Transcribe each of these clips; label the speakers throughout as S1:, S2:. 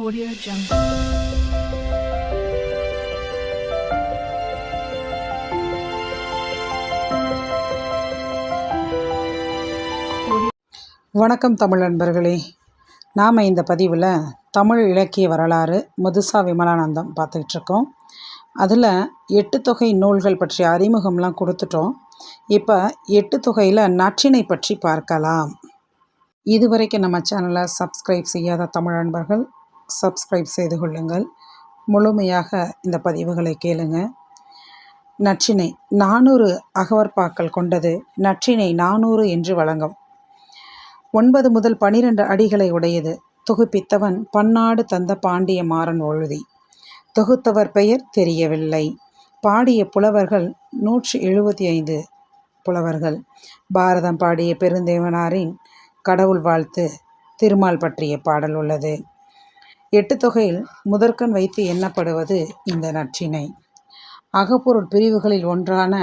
S1: Audio Jungle.
S2: வணக்கம் தமிழ் நண்பர்களே. நாம் இந்த பதிவில் தமிழ் இலக்கிய வரலாறு முதுசா விமலானந்தம் பார்த்துக்கிட்ருக்கோம் அதில் எட்டு தொகை நூல்கள் பற்றிய அறிமுகம்லாம் கொடுத்துட்டோம். இப்போ எட்டு தொகையில் நற்றினை பற்றி பார்க்கலாம். இதுவரைக்கும் நம்ம சேனலை சப்ஸ்கிரைப் செய்யாத தமிழ் நண்பர்கள் சப்ஸ்கிரைப் செய்து கொள்ளுங்கள். முழுமையாக இந்த பதிவுகளை கேளுங்க. நற்றினை நானூறு அகவற்பாக்கள் கொண்டது நற்றினை நானூறு என்று வழங்கும். ஒன்பது முதல் பனிரெண்டு அடிகளை உடையது தொகுப்பித்தவன் பன்னாடு தந்த பாண்டிய மாறன் ஒழுதி. தொகுத்தவர் பெயர் தெரியவில்லை. பாடிய புலவர்கள் நூற்றி எழுபத்தி ஐந்து புலவர்கள். பாரதம் பாடிய பெருந்தேவனாரின் கடவுள் வாழ்த்து திருமால் பற்றிய பாடல் உள்ளது. எட்டு தொகையில் முதற்கண் வைத்து எண்ணப்படுவது இந்த நற்றினை. அகப்பொருள் பிரிவுகளில் ஒன்றான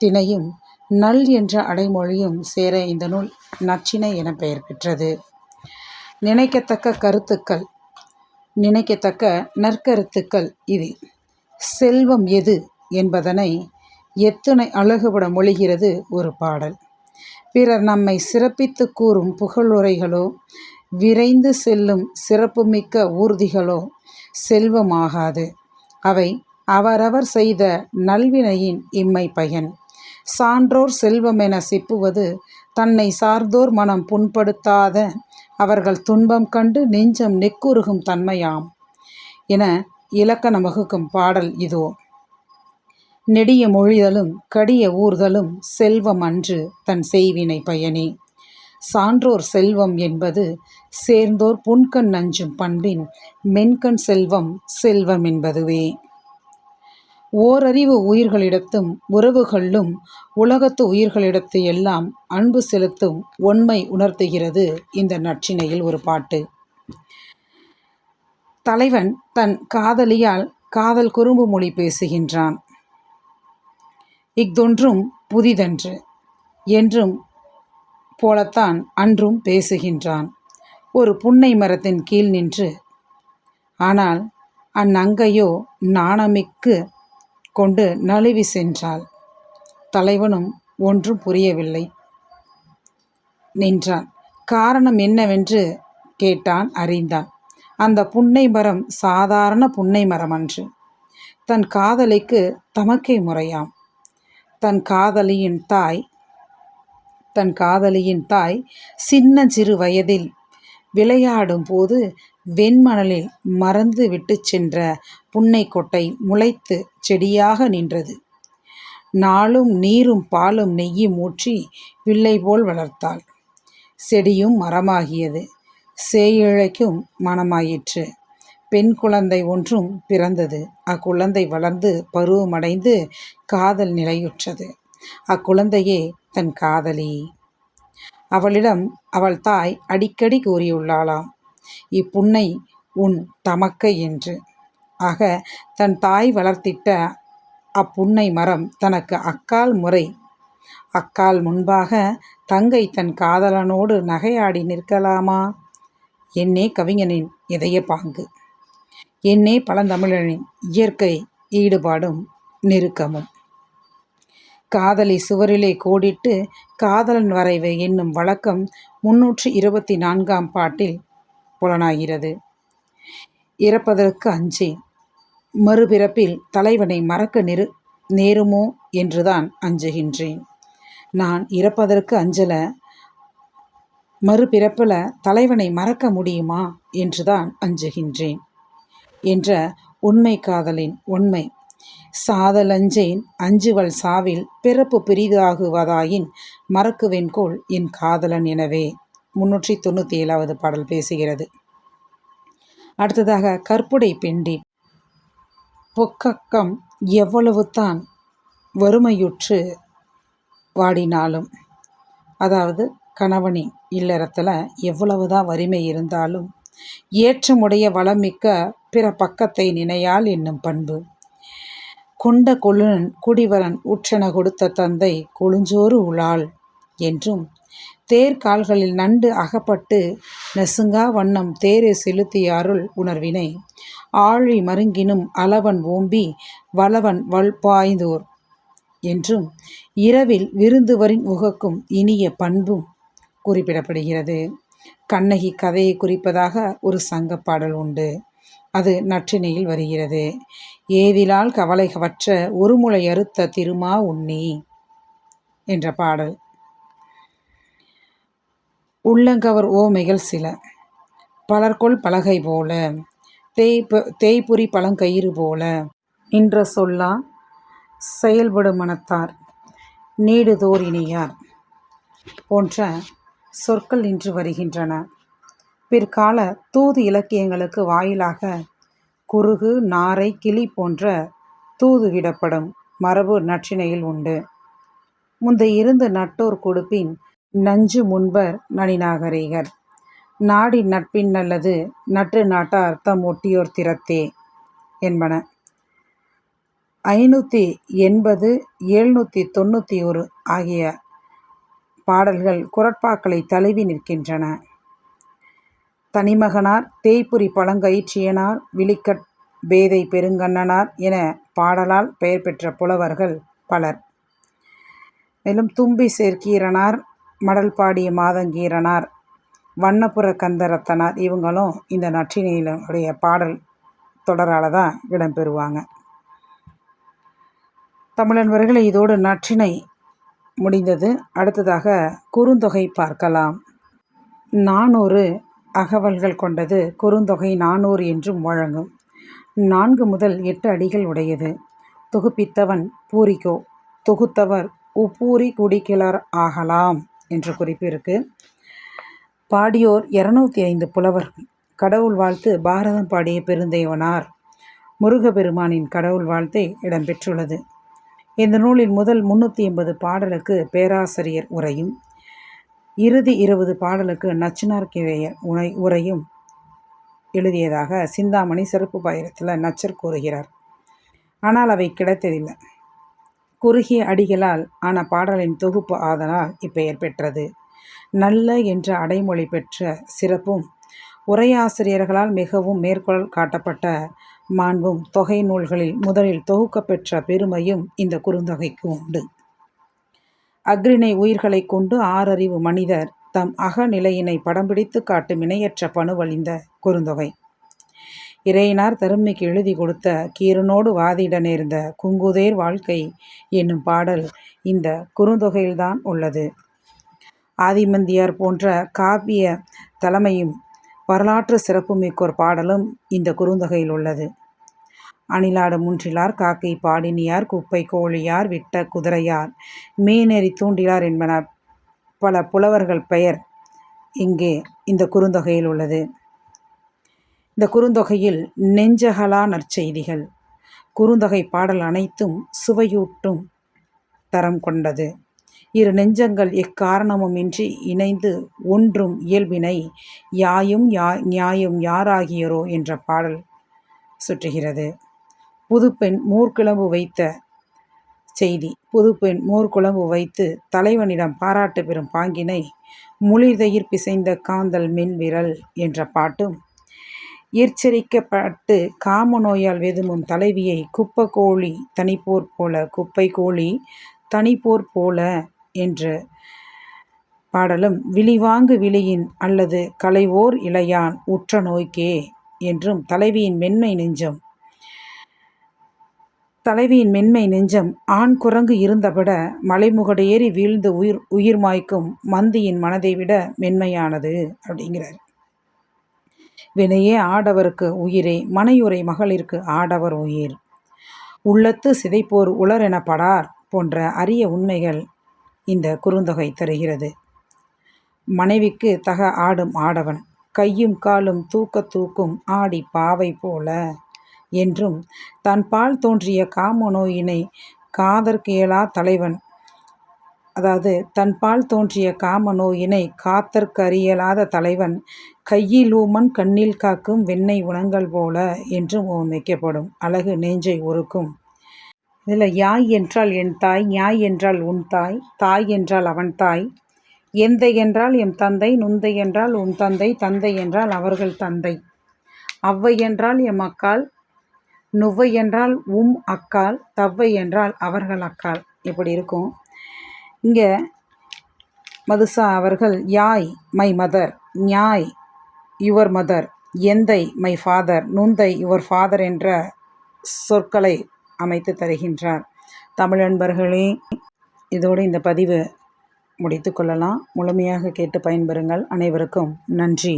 S2: திணையும் நல் என்ற அடைமொழியும் சேர இந்த நூல் நச்சினை என பெயர் பெற்றது. நினைக்கத்தக்க கருத்துக்கள் நினைக்கத்தக்க நற்கருத்துக்கள் இது. செல்வம் எது என்பதனை எத்தனை அழகுபட மொழிகிறது ஒரு பாடல். பிறர் நம்மை சிறப்பித்து கூறும் புகழுரைகளோ விரைந்து செல்லும் சிறப்புமிக்க ஊர்திகளோ செல்வமாகாது. அவை அவரவர் செய்த நல்வினையின் இம்மை பயன். சான்றோர் செல்வமென செப்புவது தன்னை சார்ந்தோர் மனம் புண்படுத்தாத அவர்கள் துன்பம் கண்டு நெஞ்சம் நெக்குருகும் தன்மையாம் என இலக்கணம் வகுக்கும் பாடல் இதோ. நெடிய மொழிதலும் கடிய ஊர்தலும் செல்வம் அன்று தன் செய்வினை பயனே. சான்றோர் செல்வம் என்பது சேர்ந்தோர் புன்கண் நஞ்சும் பண்பின் மென்கண் செல்வம் செல்வம் என்பதுவே. ஓரறிவு உயிர்களிடத்தும் உறவுகளிலும் உலகத்து உயிர்களிடத்து எல்லாம் அன்பு செலுத்தும் உண்மை உணர்த்துகிறது இந்த நற்றினையில் ஒரு பாட்டு. தலைவன் தன் காதலியால் காதல் குறும்பு மொழி பேசுகின்றான். இஃதொன்றும் புதிதன்று என்றும் போலத்தான் அன்றும் பேசுகின்றான். ஒரு புன்னை மரத்தின் கீழ் நின்று ஆனால் அந்நங்கையோ நாணமிக்கு கொண்டு நழுவி சென்றாள். தலைவனும் ஒன்றும் புரியவில்லை. நின்றான். காரணம் என்னவென்று கேட்டான் அறிந்தான். அந்த புன்னை மரம் சாதாரண புன்னை மரம் அன்று தன் காதலிக்கு தமக்கை முறையாம். தன் காதலியின் தாய் தன் காதலியின் தாய் சின்ன சிறு வயதில் விளையாடும் போது வெண்மணலில் மறந்து விட்டு சென்ற புன்னை கொட்டை முளைத்து செடியாக நின்றது. நாளும் நீரும் பாலும் நெய்யும் ஊற்றி வில்லை போல் வளர்த்தாள். செடியும் மரமாகியது. சேயிழைக்கும் மனமாயிற்று. பெண் குழந்தை ஒன்றும் பிறந்தது. அக்குழந்தை வளர்ந்து பருவமடைந்து காதல் நிலையுற்றது. அக்குழந்தையே தன் காதலி. அவளிடம் அவள் தாய் அடிக்கடி கூறியுள்ளாளாம் இப்புன்னை உன் தமக்கை என்று ஆக தன் தாய் வளர்த்திட்ட அப்புன்னை மரம் தனக்கு அக்கால் முறை. அக்கால் முன்பாக தங்கை தன் காதலனோடு நகையாடி நிற்கலாமா? என்னே கவிஞனின் இதய பாங்கு. என்னே பழந்தமிழனின் இயற்கை ஈடுபாடும் நெருக்கமும். காதலி சுவரிலே கோடிட்டு காதலன் வரைவு என்னும் வழக்கம் முன்னூற்றி இருபத்தி நான்காம் பாட்டில் புலனாகிறது. இறப்பதற்கு அஞ்சேன் மறுபிறப்பில் தலைவனை மறக்க நெரு நேருமோ என்றுதான் அஞ்சுகின்றேன். நான் இறப்பதற்கு அஞ்சல மறுபிறப்பில் தலைவனை மறக்க முடியுமா? என்றுதான் அஞ்சுகின்றேன். என்ற உண்மை காதலின் உண்மை சாதலஞ்சேன் அஞ்சுவல் சாவில் பிறப்பு பிரிதாகுவதாயின் மறக்குவென்கோள் என் காதலன் எனவே. முன்னூற்றி தொண்ணூற்றி ஏழாவது பாடல் பேசுகிறது. அடுத்ததாக கற்புடை பெண்டி. பொக்கக்கம் எவ்வளவு தான் வறுமையுற்று வாடினாலும் அதாவது கணவனின் இல்லறத்தில் எவ்வளவுதான் வறுமை இருந்தாலும் ஏற்றமுடைய வளமிக்க பிற பக்கத்தை நினையால் என்னும் பண்பு. கொண்ட கொழுனன் குடிவரன் உற்றென கொடுத்த தந்தை கொழுஞ்சோறு உளாள் என்றும் தேர் கால்களில் நண்டு அகப்பட்டு நெசுங்கா வண்ணம் தேரை செலுத்திய அருள் உணர்வினை. ஆழி மருங்கினும் அளவன் ஓம்பி வளவன் வல்பாய்ந்தோர் என்றும் இரவில் விருந்துவரின் உகக்கும் இனிய பண்பும் குறிப்பிடப்படுகிறது. கண்ணகி கதையை குறிப்பதாக ஒரு சங்கப்பாடல் உண்டு. அது நற்றினையில் வருகிறது. ஏதிலால் கவலைகவற்ற ஒருமுளை அறுத்த திருமா உண்ணி என்ற பாடல். உள்ளங்கவர் ஓமைகள் சில. பலர்கொள் பலகை போல. தேய்ப தேய்புரி பழங்கயிறு போல. நின்ற சொல்லா செயல்படும் மனத்தார். நீடுதோர் இனியார் போன்ற சொற்கள் இன்று வருகின்றன. பிற்கால தூது இலக்கியங்களுக்கு வாயிலாக குருகு நாரை கிளி போன்ற தூதுவிடப்படும் மரபு நற்றினையில் உண்டு. முந்தை இருந்து நட்டோர் கொடுப்பின் நஞ்சு முன்பர் நனிநாகரிகர் நாடி நட்பின் நல்லது நற்று நாட்டார் தம் ஒட்டியோர் திறத்தே என்பன. ஐநூற்றி எண்பது எழுநூற்றி தொண்ணூற்றி ஒரு ஆகிய பாடல்கள் குரட்பாக்களை தழுவி நிற்கின்றன. தனிமகனார் தேய்புரி பழங்கயிற்றியனார் விழிக்கட் பேதை பெருங்கண்ணனார் என பாடலால் பெயர் பெற்ற புலவர்கள் பலர். மேலும் தும்பி சேர்க்கீரனார் மடல் பாடிய மாதங்கீரனார் வண்ணப்புற கந்தரத்தனார் இவங்களும் இந்த நற்றினியினுடைய பாடல் தொடரால் தான் இடம்பெறுவாங்க தமிழன்பர்களை இதோடு நற்றினை முடிந்தது. அடுத்ததாக குறுந்தொகை பார்க்கலாம். நானூறு அகவல்கள் கொண்டது குறுந்தொகை நானூறு என்றும் வழங்கும். நான்கு முதல் எட்டு அடிகள் உடையது. தொகுப்பித்தவன் பூரிகோ தொகுத்தவர் உப்பூரி குடிக்கிளர் ஆகலாம் என்ற குறிப்பு இருக்கு. பாடியோர் இரநூத்தி ஐந்து புலவர்கள் கடவுள் வாழ்த்து பாரதம் பாடிய பெருந்தேவனார். முருகபெருமானின் கடவுள் வாழ்த்தை இடம்பெற்றுள்ளது. இந்த நூலின் முதல் முன்னூற்றி எண்பது பாடலுக்கு பேராசிரியர் உரையும். இறுதி இருபது பாடலுக்கு நச்சினார் கிளைய உரை உரையும் எழுதியதாக சிந்தாமணி சிறப்பு பயணத்தில் நச்சர் கூறுகிறார். ஆனால் அவை கிடைத்ததில்லை. குறுகிய அடிகளால் ஆன பாடலின் தொகுப்பு ஆதலால் இப்பெயர் பெற்றது. நல்ல என்ற அடைமொழி பெற்ற சிறப்பும் உரையாசிரியர்களால் மிகவும் மேற்கோள் காட்டப்பட்ட மாண்பும் தொகை நூல்களில் முதலில் தொகுக்கப்பெற்ற பெருமையும் இந்த குறுந்தொகைக்கு உண்டு. அக்ரிணை உயிர்களைக் கொண்டு ஆறறிவு மனிதர் தம் அகநிலையினை படம் பிடித்து காட்டும் இணையற்ற பணுவழிந்த குறுந்தொகை. இறையினார் தருமைக்கு எழுதி கொடுத்த கீரனோடு வாதிட நேர்ந்த குங்குதேர் வாழ்க்கை என்னும் பாடல் இந்த குறுந்தொகையில்தான் உள்ளது. ஆதிமந்தியார் போன்ற காவிய தலைமையும் வரலாற்று சிறப்புமிக்கோர் பாடலும் இந்த குறுந்தொகையில் உள்ளது. அணிலாடு முன்றிலார் காக்கை பாடினியார் குப்பை கோழியார் விட்ட குதிரையார் மீனெறி தூண்டிலார் என்பன பல புலவர்கள் பெயர் இங்கே இந்த குறுந்தொகையில் உள்ளது. இந்த குறுந்தொகையில் நெஞ்சகலா நற்செய்திகள். குறுந்தொகை பாடல் அனைத்தும் சுவையூட்டும் தரம் கொண்டது. இரு நெஞ்சங்கள் எக்காரணமுமின்றி இணைந்து ஒன்றும் இயல்பினை யாயும் யா நியாயும் யாராகியரோ என்ற பாடல் சுற்றுகிறது. புதுப்பெண் மூர்க்குழம்பு வைத்த செய்தி. புதுப்பெண் மோர்குழம்பு வைத்து தலைவனிடம் பாராட்டு பெறும் பாங்கினை முளிர்தயிர் பிசைந்த காந்தல் மின் விரல் என்ற பாட்டும் எச்சரிக்கப்பட்டு காம நோயால் வெதுமும் தலைவியை குப்பை தனிப்போர் போல குப்பை கோழி தனிப்போர் போல என்ற பாடலும் விழிவாங்கு விழியின் அல்லது கலைவோர் இளையான் உற்ற நோய்க்கே என்றும் தலைவியின் மென்மை நெஞ்சம் தலைவியின் மென்மை நெஞ்சம் ஆண் குரங்கு இருந்தபட மலைமுகடு ஏறி வீழ்ந்து உயிர் உயிர் மாய்க்கும் மந்தியின் மனதை விட மென்மையானது அப்படிங்கிறார். வினையே ஆடவருக்கு உயிரே மனையுரை மகளிருக்கு ஆடவர் உயிர். உள்ளத்து சிதைப்போர் உளர் எனப்படார் போன்ற அரிய உண்மைகள் இந்த குறுந்தொகை தருகிறது. மனைவிக்கு தக ஆடும் ஆடவன் கையும் காலும் தூக்க தூக்கும் ஆடி பாவை போல என்றும் தன் பால் தோன்றிய காம நோயினை காதற்கேளா தலைவன். அதாவது தன் பால் தோன்றிய காம நோயினை காத்தற்கறியலாத தலைவன் கையிலூமன் கண்ணில் காக்கும் வெண்ணெய் உணங்கள் போல என்றும் ஓமைக்கப்படும் அழகு நெஞ்சை உருக்கும் இதில் யாய் என்றால் என் தாய் ஞாய் என்றால் உன் தாய் தாய் என்றால் அவன் தாய் எந்தை என்றால் எம் தந்தை நுந்தை என்றால் உன் தந்தை தந்தை என்றால் அவர்கள் தந்தை அவ்வை என்றால் எம் அக்கால் நுவ்வை என்றால் உம் அக்கால் தவ்வை என்றால் அவர்கள் அக்கால். இப்படி இருக்கும்? இங்கே மதுசா அவர்கள் யாய் மை மதர் ஞாய் யுவர் மதர் எந்தை மை ஃபாதர் நுந்தை யுவர் ஃபாதர் என்ற சொற்களை அமைத்து தருகின்றார். தமிழ் நண்பர்களே இதோடு இந்த பதிவு முடித்து கொள்ளலாம். முழுமையாக கேட்டு பயன்பெறுங்கள். அனைவருக்கும் நன்றி.